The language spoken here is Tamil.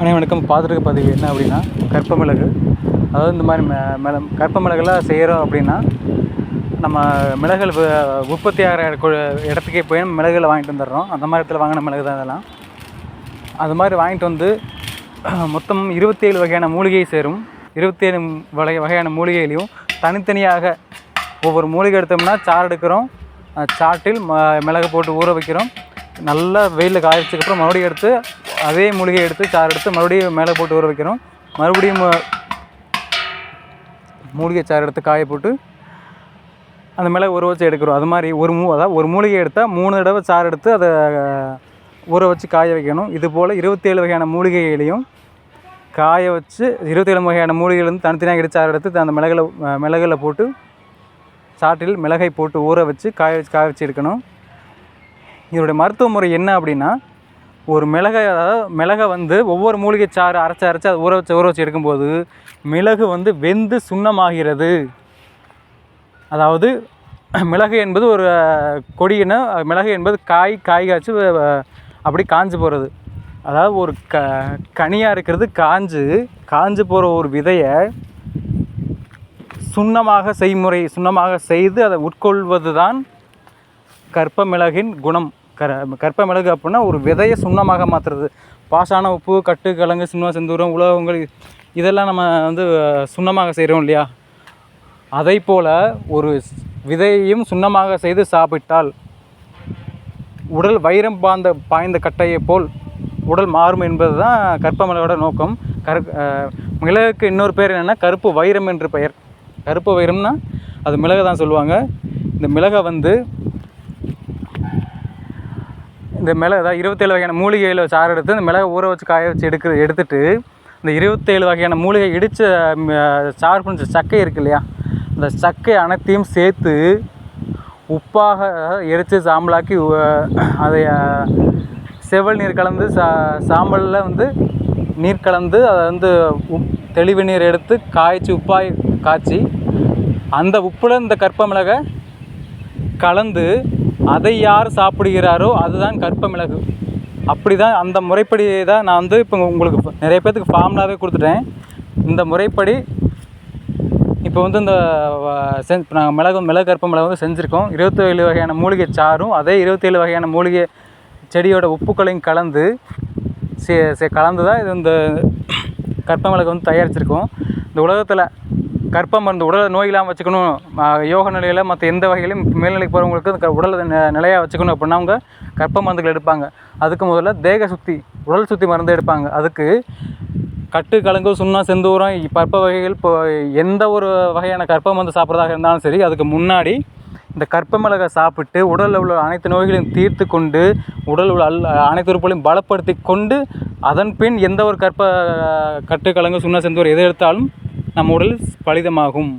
அனைவருக்கும் பார்த்துருக்க பதிவு என்ன அப்படின்னா கற்ப மிளகு அதாவது இந்த மாதிரி மெ மிள கற்ப மிளகுலாம் செய்கிறோம் அப்படின்னா நம்ம மிளகுகள் உற்பத்தி ஆகிற இடத்துக்கே போய் மிளகுகளை வாங்கிட்டு வந்துடுறோம். அந்த மாதிரி இடத்துல வாங்கின மிளகு தான் இதெல்லாம். அது மாதிரி வாங்கிட்டு வந்து மொத்தம் இருபத்தேழு வகையான மூலிகை சேரும். இருபத்தேழு வகை வகையான மூலிகைகளையும் தனித்தனியாக ஒவ்வொரு மூலிகை எடுத்தோம்னா சாறு எடுக்கிறோம். சாட்டில் ம மிளகு போட்டு ஊற வைக்கிறோம். நல்லா வெயிலில் காய்ச்சதுக்கப்புறம் மறுபடியும் எடுத்து அதே மூலிகை எடுத்து சாறு எடுத்து மறுபடியும் மேலே போட்டு ஊற வைக்கிறோம் மறுபடியும் மூலிகை சாறு எடுத்து காய போட்டு அந்த மேலே ஊற வச்சு எடுக்கிறோம். அது மாதிரி ஒரு மூ அதாவது ஒரு மூலிகை எடுத்தால் மூணு தடவை சாறு எடுத்து அதை ஊற வச்சு காய வைக்கணும். இது போல் இருபத்தேழு வகையான மூலிகைகளையும் காய வச்சு இருபத்தேழு வகையான மூலிகைகள் வந்து தனித்தனியாக எடுத்து சாறு எடுத்து அந்த மிளகுல மிளகில் போட்டு சாற்றில் மிளகை போட்டு ஊற வச்சு காய வச்சு காய வச்சு எடுக்கணும். இதனுடைய மருத்துவ முறை என்ன அப்படின்னா ஒரு மிளகை அதாவது மிளகை வந்து ஒவ்வொரு மூலிகை சாறு அரைச்சி அரைச்சி அதை ஊற வச்சு ஊற வச்சு எடுக்கும்போது மிளகு வந்து வெந்து சுண்ணமாகிறது. அதாவது மிளகு என்பது ஒரு கொடியின மிளகு என்பது காய் காய் காய்ச்சி அப்படி காஞ்சு போகிறது அதாவது ஒரு க கனியாக இருக்கிறது காஞ்சு காஞ்சு போகிற ஒரு விதையை சுண்ணமாக செய்முறை சுண்ணமாக செய்து அதை உட்கொள்வது தான் கற்ப மிளகின் குணம். கர கற்ப மிளகு அப்படின்னா ஒரு விதையை சுண்ணமாக மாற்றுறது பாசான உப்பு கட்டு கிழங்கு சின்ன செந்தூரம் உலகங்கள் இதெல்லாம் நம்ம வந்து சுண்ணமாக செய்கிறோம் இல்லையா? அதை போல் ஒரு விதையையும் சுண்ணமாக செய்து சாப்பிட்டால் உடல் வைரம் பாய்ந்த பாய்ந்த கட்டையைப் போல் உடல் மாறும் என்பது தான் கற்ப மிளகோட நோக்கம். கரு மிளகுக்கு இன்னொரு பேர் என்னென்னா கருப்பு வைரம் என்று பெயர். கருப்பு வைரம்னா அது மிளகு தான் சொல்லுவாங்க. இந்த மிளகை வந்து இந்த மிளகு அதாவது இருபத்தேழு வகையான மூலிகையில் சாறு எடுத்து அந்த மிளகை ஊற வச்சு காய வச்சு எடுக்க எடுத்துட்டு இந்த இருபத்தேழு வகையான மூலிகை இடித்த சாறு கொஞ்சம் சக்கை இருக்கு இல்லையா? அந்த சக்கை அனைத்தையும் சேர்த்து உப்பாக எரித்து சாம்பலாக்கி அதை செவல் நீர் கலந்து சா சாம்பலில் வந்து நீர் கலந்து அதை வந்து உப் தெளிவு நீர் எடுத்து காய்ச்சி உப்பாய் காய்ச்சி அந்த உப்பில் இந்த கற்ப மிளகை கலந்து அதை யார் சாப்பிடுகிறாரோ அதுதான் கற்ப மிளகு அப்படி தான் அந்த முறைப்படி தான் நான் வந்து இப்போ உங்களுக்கு நிறைய பேர்த்துக்கு ஃபார்முலாவே கொடுத்துட்டேன். இந்த முறைப்படி இப்போ வந்து இந்த செஞ்சு செஞ் நாங்கள் மிளகு மிளகு கற்ப மிளகு வந்து செஞ்சுருக்கோம். இருபத்தேழு வகையான மூலிகை சாறும் அதே இருபத்தேழு வகையான மூலிகை செடியோட உப்புக்களையும் கலந்து சே சே கலந்து தான் இது இந்த கற்ப மிளகு வந்து தயாரிச்சிருக்கோம். இந்த உலகத்தில் கற்ப மருந்து உடலை நோய் இல்லாமல் வச்சுக்கணும். யோக நிலையில் மற்ற எந்த வகையிலும் மேல்நிலைக்கு போகிறவங்களுக்கு உடலை நிலையாக வச்சுக்கணும் அப்படின்னா அவங்க கற்ப மருந்துகள் எடுப்பாங்க. அதுக்கு முதல்ல தேக சுத்தி உடல் சுத்தி மருந்து எடுப்பாங்க. அதுக்கு கட்டு கலங்கு சுண்ணா செந்தூரம் இ- பற்ப வகைகள் இப்போ எந்த ஒரு வகையான கற்ப மருந்து சாப்பிட்றதாக இருந்தாலும் சரி அதுக்கு முன்னாடி இந்த கற்ப மிளகை சாப்பிட்டு உடலில் உள்ள அனைத்து நோய்களையும் தீர்த்து கொண்டு உடல் உள்ள அல் அனைத்து உறுப்புகளையும் பலப்படுத்தி கொண்டு அதன் பின் எந்த ஒரு கற்ப கட்டு கலங்கு சுண்ணா செந்தூரம் எது எடுத்தாலும் நம்ம உடல் பலிதமாகும்.